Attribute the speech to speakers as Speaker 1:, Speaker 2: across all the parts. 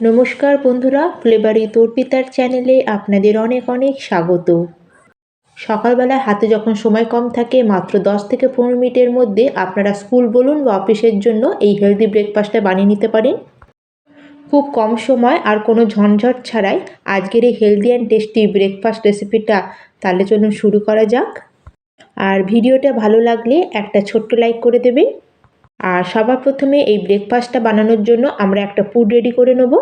Speaker 1: নমস্কার বন্ধুরা ফ্লেভারি তোরপিতার চ্যানেলে আপনাদের অনেক অনেক স্বাগত। সকালবেলা হাতে যখন সময় কম থাকে, মাত্র দশ থেকে পনেরো মিনিটের মধ্যে আপনারা স্কুল বলুন বা অফিসের জন্য এই হেলদি ব্রেকফাস্টটা বানিয়ে নিতে পারেন। খুব কম সময় আর কোনো ঝঞ্ঝট ছাড়াই আজকের এই হেলদি অ্যান্ড টেস্টি ব্রেকফাস্ট রেসিপিটা, তাহলে চলুন শুরু করা যাক। আর ভিডিওটা ভালো লাগলে একটা ছোট্ট লাইক করে দেবেন। আর সবার প্রথমে এই ব্রেকফাস্টটা বানানোর জন্য আমরা একটা ফুড রেডি করে নেব।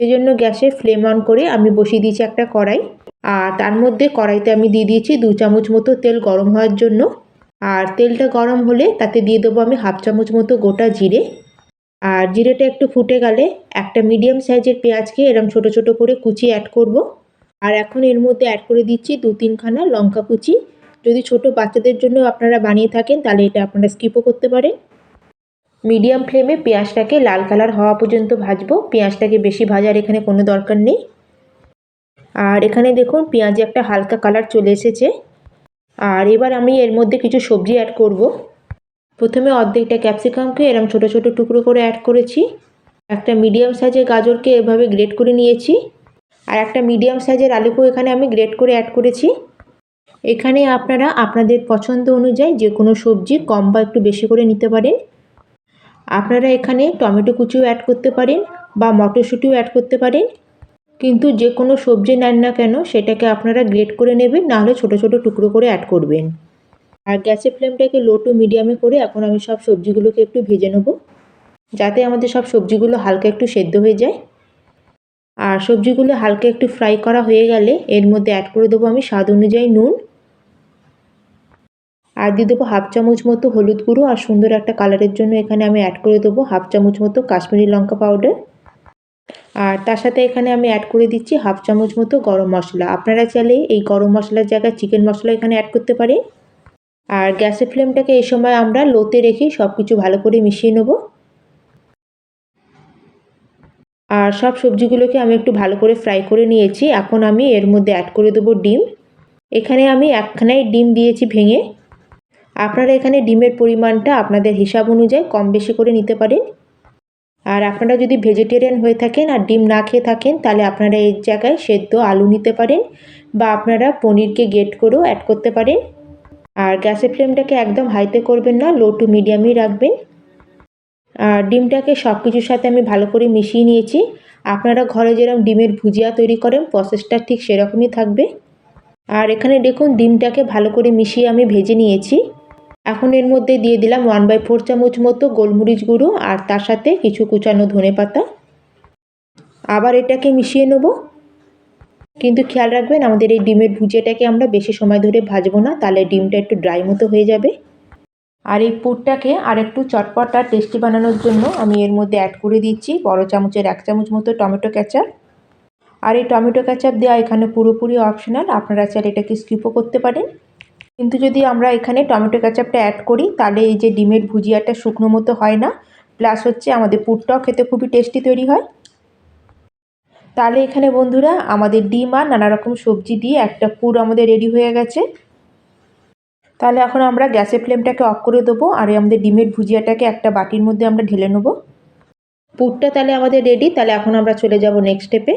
Speaker 1: সেই জন্য গ্যাসে ফ্লেম অন করে আমি বসিয়ে দিয়েছি একটা কড়াই। আর তার মধ্যে কড়াইতে আমি দিয়ে দিয়েছি দু চামচ মতো তেল গরম হওয়ার জন্য। আর তেলটা গরম হলে তাতে দিয়ে দেবো আমি হাফ চামচ মতো গোটা জিরে। আর জিরেটা একটু ফুটে গেলে একটা মিডিয়াম সাইজের পেঁয়াজকে এরম ছোট ছোট করে কুচি অ্যাড করব। আর এখন এর মধ্যে অ্যাড করে দিচ্ছি দু তিনখানা লঙ্কা কুচি। যদি ছোট বাচ্চাদের জন্য আপনারা বানিয়ে থাকেন তাহলে এটা আপনারা স্কিপও করতে পারেন। মিডিয়াম ফ্লেমে পেঁয়াজটাকে লাল কালার হওয়া পর্যন্ত ভাজবো। পেঁয়াজটাকে বেশি ভাজার এখানে কোনো দরকার নেই। আর এখানে দেখুন, পেঁয়াজে একটা হালকা কালার চলে এসেছে। আর এবার আমি এর মধ্যে কিছু সবজি অ্যাড করব। প্রথমে অর্ধেকটা ক্যাপসিকামকে এরম ছোট ছোট টুকরো করে অ্যাড করেছি। একটা মিডিয়াম সাইজের গাজরকে এভাবে গ্রেট করে নিয়েছি। আর একটা মিডিয়াম সাইজের আলুকেও এখানে আমি গ্রেট করে অ্যাড করেছি। এখানে আপনারা আপনাদের পছন্দ অনুযায়ী যে কোনো সবজি কম বা একটু বেশি করে নিতে পারেন। আপনারা এখানে টমেটো কুচিও অ্যাড করতে পারেন বা মটরশুঁটিও অ্যাড করতে পারেন। কিন্তু যে কোনো সবজি নেন না কেন, সেটাকে আপনারা গ্রেট করে নেবেন নাহলে ছোটো ছোটো টুকরো করে অ্যাড করবেন। আর গ্যাসের ফ্লেমটাকে লো টু মিডিয়ামে করে এখন আমি সব সবজিগুলোকে একটু ভেজে নেব, যাতে আমাদের সব সবজিগুলো হালকা একটু সেদ্ধ হয়ে যায়। আর সবজিগুলো হালকা একটু ফ্রাই করা হয়ে গেলে এর মধ্যে অ্যাড করে দেবো আমি স্বাদ অনুযায়ী নুন। আর দিয়ে দেবো হাফ চামচ মতো হলুদ গুঁড়ো আর সুন্দর একটা কালারের জন্য এখানে আমি অ্যাড করে দেবো হাফ চামচ মতো কাশ্মীরি লঙ্কা পাউডার আর তার সাথে এখানে আমি অ্যাড করে দিচ্ছি হাফ চামচ মতো গরম মশলা। আপনারা চাইলে এই গরম মশলার জায়গায় চিকেন মশলা এখানে অ্যাড করতে পারেন আর গ্যাসের ফ্লেমটাকে এই সময় আমরা লোতে রেখে সব কিছু ভালো করে মিশিয়ে নেব। আর সব সবজিগুলোকে আমি একটু ভালো করে ফ্রাই করে নিয়েছি। এখন আমি এর মধ্যে অ্যাড করে দেবো ডিম। এখানে আমি একখানাই ডিম দিয়েছি ভেঙে। আপনারা এখানে ডিমের পরিমাণটা আপনাদের হিসাব অনুযায়ী কম বেশি করে নিতে পারেন। আর আপনারা যদি ভেজিটেরিয়ান হয়ে থাকেন আর ডিম না খেয়ে থাকেন, তাহলে আপনারা এর জায়গায় সেদ্ধ আলু নিতে পারেন বা আপনারা পনিরকে গেট করেও অ্যাড করতে পারেন। আর গ্যাসের ফ্লেমটাকে একদম হাইতে করবেন না লো টু মিডিয়ামই রাখবেন। আর ডিমটাকে সব কিছুর সাথে আমি ভালো করে মিশিয়ে নিয়েছি। আপনারা ঘরে যেরকম ডিমের ভুজিয়া তৈরি করেন প্রসেসটা ঠিক সেরকমই থাকবে। আর এখানে দেখুন ডিমটাকে ভালো করে মিশিয়ে আমি ভেজে নিয়েছি। এখন এর মধ্যে দিয়ে দিলাম ওয়ান বাই ফোর চামচ মতো গোলমরিচ গুঁড়ো আর তার সাথে কিছু কুচানো ধনে পাতা। আবার এটাকে মিশিয়ে নেব। কিন্তু খেয়াল রাখবেন, আমাদের এই ডিমের ভুজিয়াটাকে আমরা বেশি সময় ধরে ভাজবো না, তাহলে ডিমটা একটু ড্রাই মতো হয়ে যাবে। আর এই পুরটাকে আর একটু চটপট আর টেস্টি বানানোর জন্য আমি এর মধ্যে অ্যাড করে দিচ্ছি বড় চামচের এক চামচ মতো টমেটো ক্যাচাপ আর এই টমেটো ক্যাচাপ দেওয়া এখানে পুরোপুরি অপশনাল আপনারা চাইলে এটাকে স্কিপও করতে পারেন। কিন্তু যদি আমরা এখানে টমেটো কেচাপটা অ্যাড করি, তাহলে এই যে ডিমের ভুজিয়াটা শুকনো মতো হয় না। প্লাস হচ্ছে আমাদের পুরটাও খেতে খুবই টেস্টি তৈরি হয়। তাহলে এখানে বন্ধুরা, আমাদের ডিম আর নানা রকম সবজি দিয়ে একটা পুর আমাদের রেডি হয়ে গেছে। তাহলে এখন আমরা গ্যাসের ফ্লেমটাকে অফ করে দেবো আর আমাদের ডিমের ভুজিয়াটাকে একটা বাটির মধ্যে আমরা ঢেলে নেব। পুরটা তাহলে আমাদের রেডি তাহলে এখন আমরা চলে যাব নেক্সট স্টেপে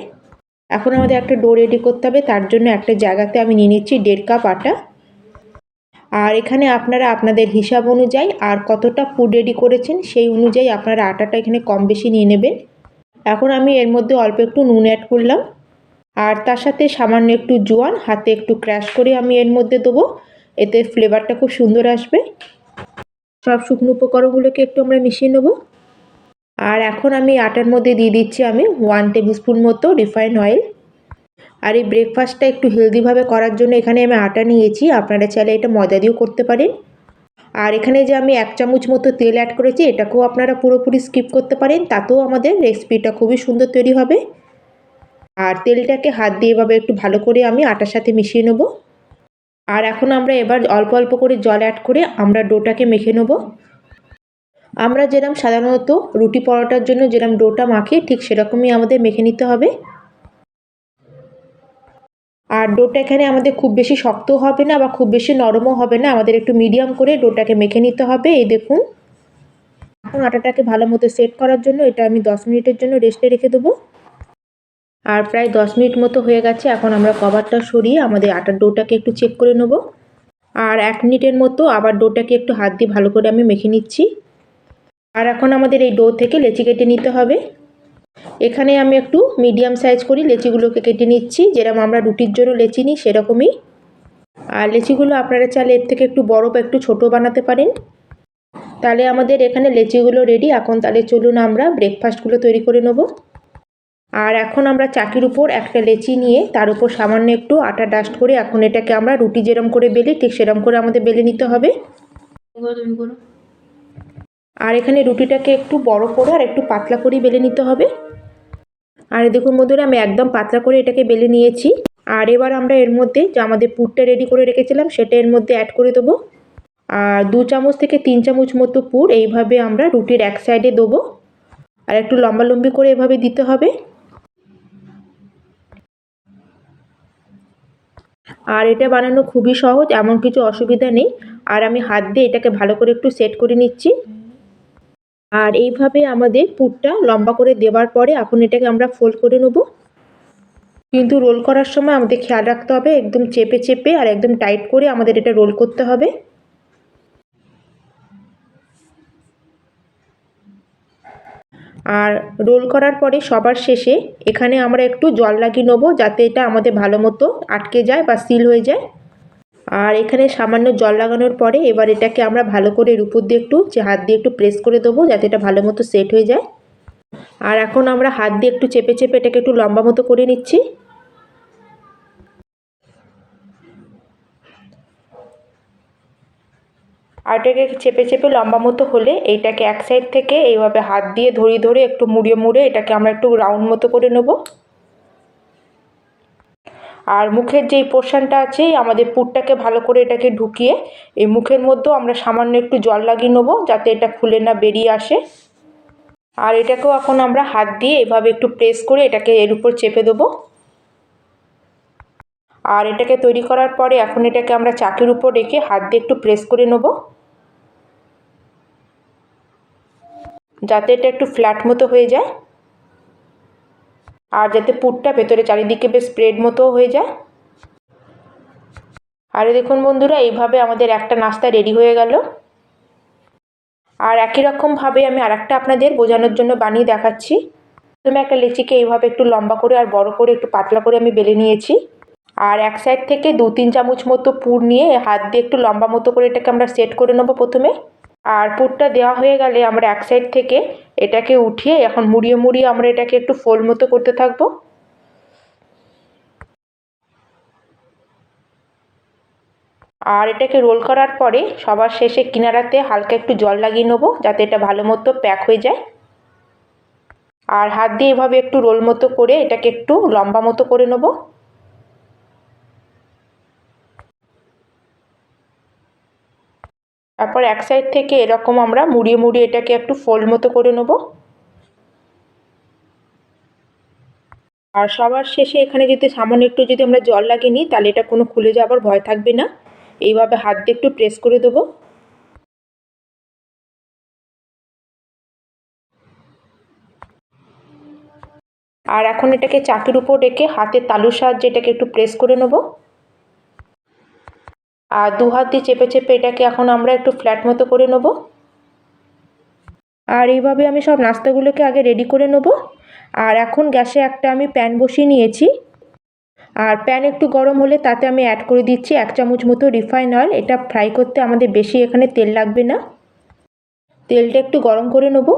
Speaker 1: এখন আমাদের একটা ডো রেডি করতে হবে, তার জন্য একটা জায়গাতে আমি নিয়ে নিচ্ছি দেড় কাপ আটা। আর এখানে আপনারা আপনাদের হিসাব অনুযায়ী আর কতটা ফুড রেডি করেছেন সেই অনুযায়ী আপনারা আটাটা এখানে কম বেশি নিয়ে নেবেন। এখন আমি এর মধ্যে অল্প একটু নুন অ্যাড করলাম। আর তার সাথে সামান্য একটু জোয়ান, হাতে একটু ক্র্যাশ করে আমি এর মধ্যে দেবো। এতে ফ্লেভারটা খুব সুন্দর আসবে। সব শুকনো উপকরণগুলোকে একটু আমরা মিশিয়ে নেব। আর এখন আমি আটার মধ্যে দিয়ে দিচ্ছি আমি ওয়ান টেবিল স্পুন মতো রিফাইন অয়েল আর এই ব্রেকফাস্টটা একটু হেলদিভাবে করার জন্য এখানে আমি আটা নিয়েছি। আপনারা চাইলে এটা ময়দা দিয়েও করতে পারেন। আর এখানে যে আমি এক চামচ মতো তেল অ্যাড করেছি, এটাকেও আপনারা পুরোপুরি স্কিপ করতে পারেন। তাতেও আমাদের রেসিপিটা খুবই সুন্দর তৈরি হবে। আর তেলটাকে হাত দিয়ে এভাবে একটু ভালো করে আমি আটার সাথে মিশিয়ে নেব। আর এখন আমরা এবার অল্প অল্প করে জল অ্যাড করে আমরা ডোটাকে মেখে নেব। আমরা যেরকম সাধারণত রুটি পরোটার জন্য যেরকম ডোটা মাখি, ঠিক সেরকমই আমাদের মেখে নিতে হবে। আর ডোটা এখানে আমাদের খুব বেশি শক্তও হবে না বা খুব বেশি নরমও হবে না। আমাদের একটু মিডিয়াম করে ডোটাকে মেখে নিতে হবে, এই দেখুন। এখন আটাটাকে ভালো মতো সেট করার জন্য এটা আমি দশ মিনিটের জন্য রেস্টে রেখে দেবো। আর প্রায় দশ মিনিট মতো হয়ে গেছে, এখন আমরা কভারটা সরিয়ে আমাদের আটার ডোটাকে একটু চেক করে নেব। আর এক মিনিটের মতো আবার ডোটাকে একটু হাত দিয়ে ভালো করে আমি মেখে নিচ্ছি। আর এখন আমাদের এই ডো থেকে লেচি কেটে নিতে হবে। এখানে আমি একটু মিডিয়াম সাইজ করি, লেচিগুলোকে কেটে নিচ্ছি। যেরকম আমরা রুটির জন্য লেচি নিই, সেরকমই। আর লেচিগুলো আপনারা চাইলে এর থেকে একটু বড় বা একটু ছোট বানাতে পারেন। তাহলে আমাদের এখানে লেচিগুলো রেডি এখন তাহলে চলুন আমরা ব্রেকফাস্টগুলো তৈরি করে নেব। আর এখন আমরা চাকির উপর একটা লেচি নিয়ে তার উপর সামান্য একটু আটা ডাস্ট করে এখন এটাকে আমরা রুটি যেরম করে বেলি, ঠিক সেরম করে আমাদের বেলে নিতে হবে। আর এখানে রুটিটাকে একটু বড় করে আর একটু পাতলা করে বেলে নিতে হবে। আর দেখুন বন্ধুরা, আমি একদম পাতলা করে এটাকে বেলে নিয়েছি। আর এবার আমরা এর মধ্যে যে আমাদের পুরটা রেডি করে রেখেছিলাম, সেটা এর মধ্যে অ্যাড করে দেবো। আর দু চামচ থেকে তিন চামচ মতো পুর এইভাবে আমরা রুটির এক সাইডে দেবো। আর একটু লম্বা লম্বি করে এভাবে দিতে হবে। আর এটা বানানো খুবই সহজ, এমন কিছু অসুবিধা নেই। আর আমি হাত দিয়ে এটাকে ভালো করে একটু সেট করে নিচ্ছি। আর এইভাবে আমাদের পুরটা লম্বা করে দেওয়ার পরে এখন এটাকে আমরা ফোল্ড করে নেব। কিন্তু রোল করার সময় আমাদের খেয়াল রাখতে হবে, একদম চেপে চেপে আর একদম টাইট করে আমাদের এটা রোল করতে হবে। আর রোল করার পরে সবার শেষে এখানে আমরা একটু জল লাগিয়ে নেব যাতে এটা আমাদের ভালো মতো আটকে যায় বা সিল হয়ে যায়। আর এখানে সামান্য জল লাগানোর পরে এবার এটাকে আমরা ভালো করে এর দিয়ে একটু যে হাত দিয়ে একটু প্রেস করে দেবো যাতে এটা ভালো মতো সেট হয়ে যায়। আর এখন আমরা হাত দিয়ে একটু চেপে চেপে এটাকে একটু লম্বা মতো করে নিচ্ছি। আর এটাকে চেপে চেপে লম্বা মতো হলে এইটাকে এক সাইড থেকে এইভাবে হাত দিয়ে ধরিয়ে ধরে একটু মুড়িয়ে মুড়ে এটাকে আমরা একটু রাউন্ড মতো করে নেব। আর মুখের যেই পোর্শনটা আছে আমাদের পুরটাকে ভালো করে এটাকে ঢুকিয়ে, এই মুখের মধ্যেও আমরা সামান্য একটু জল লাগিয়ে নেব, যাতে এটা খুলে না বেরিয়ে আসে। আর এটাকেও এখন আমরা হাত দিয়ে এভাবে একটু প্রেস করে এটাকে এর উপর চেপে দেবো। আর এটাকে তৈরি করার পরে এখন এটাকে আমরা চাকির উপর রেখে হাত দিয়ে একটু প্রেস করে নেব। যাতে এটা একটু ফ্ল্যাট মতো হয়ে যায়। আর যাতে পুরটা ভেতরে চারিদিকে বেশ স্প্রেড মতো হয়ে যায়। আর দেখুন বন্ধুরা, এইভাবে আমাদের একটা নাস্তা রেডি হয়ে গেল। আর একই রকমভাবে আমি আর একটা আপনাদের বোঝানোর জন্য বানিয়ে দেখাচ্ছি। প্রথমে একটা লেচিকে এইভাবে একটু লম্বা করে আর বড় করে একটু পাতলা করে আমি বেলে নিয়েছি। আর এক সাইড থেকে দু তিন চামচ মতো পুর নিয়ে হাত দিয়ে একটু লম্বা মতো করে এটাকে আমরা সেট করে নেব প্রথমে। আর পুরটা দেওয়া হয়ে গেলে আমরা এক সাইড থেকে এটাকে উঠিয়ে এখন মুড়িয়ে মুড়িয়ে আমরা এটাকে একটু ফোল মতো করতে থাকব। আর এটাকে রোল করার পরে সবার শেষে কিনারাতে হালকা একটু জল লাগিয়ে নেব যাতে এটা ভালো মতো প্যাক হয়ে যায়। আর হাত দিয়ে এভাবে একটু রোল মতো করে এটাকে একটু লম্বা মতো করে নেব। তারপর এক সাইড থেকে এরকম আমরা মুড়িয়ে মুড়িয়ে এটাকে একটু ফোল্ড মতো করে নেব। আর সবার শেষে এখানে যদি সামান্য একটু যদি আমরা জল লাগিয়ে নিই, তাহলে এটা কোনো খুলে যাওয়ার ভয় থাকবে না। এইভাবে হাত দিয়ে একটু প্রেস করে দেবো। আর এখন এটাকে চাকির উপর রেখে হাতের তালুর সাহায্যে এটাকে একটু প্রেস করে নেব। আর দু হাত দিয়ে চেপে চেপে এটাকে এখন আমরা একটু ফ্ল্যাট মতো করে নেব। আর এইভাবে আমি সব নাস্তাগুলোকে আগে রেডি করে নেব। আর এখন গ্যাসে একটা আমি প্যান বসিয়ে নিয়েছি। আর প্যান একটু গরম হলে তাতে আমি অ্যাড করে দিচ্ছি এক চামচ মতো রিফাইন অয়েল এটা ফ্রাই করতে আমাদের বেশি এখানে তেল লাগবে না। তেলটা একটু গরম করে নেব।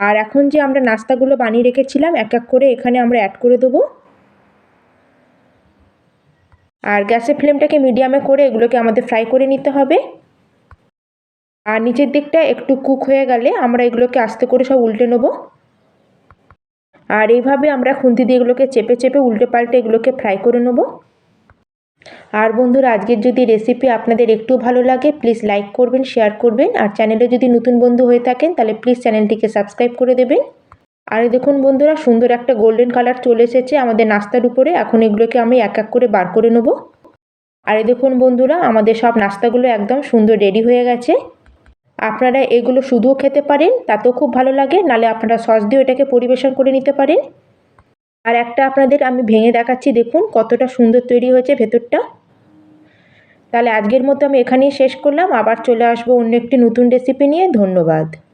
Speaker 1: আর এখন যে আমরা নাস্তাগুলো বানিয়ে রেখেছিলাম, এক এক করে এখানে আমরা অ্যাড করে দেবো। আর গ্যাসের ফ্লেমটাকে মিডিয়ামে করে এগুলোকে আমাদের ফ্রাই করে নিতে হবে। আর নিচের দিকটা একটু কুক হয়ে গেলে আমরা এগুলোকে আস্তে করে সব উল্টে নেব। আর এইভাবে আমরা খুন্তি দিয়ে এগুলোকে চেপে চেপে উল্টে পাল্টে এগুলোকে ফ্রাই করে নেব। আর বন্ধুরা, আজকের যদি রেসিপি আপনাদের একটু ভালো লাগে, প্লিজ লাইক করবেন, শেয়ার করবেন। আর চ্যানেলে যদি নতুন বন্ধু হয়ে থাকেন, তাহলে প্লিজ চ্যানেলটিকে সাবস্ক্রাইব করে দেবেন। আর দেখুন বন্ধুরা, সুন্দর একটা গোল্ডেন কালার চলে এসেছে আমাদের নাস্তার উপরে। এখন এগুলোকে আমি এক এক করে বার করে নেব। আর দেখুন বন্ধুরা, আমাদের সব নাস্তাগুলো একদম সুন্দর রেডি হয়ে গেছে। আপনারা এগুলো শুধুও খেতে পারেন, তাতেও খুব ভালো লাগে। নালে আপনারা সস দিয়েও এটাকে পরিবেশন করে নিতে পারেন। আর একটা আপনাদের আমি ভেঙে দেখাচ্ছি, দেখুন কতটা সুন্দর তৈরি হয়েছে ভেতরটা। তাহলে আজকের মতো আমি এখানেই শেষ করলাম। আবার চলে আসব অন্য একটি নতুন রেসিপি নিয়ে। ধন্যবাদ।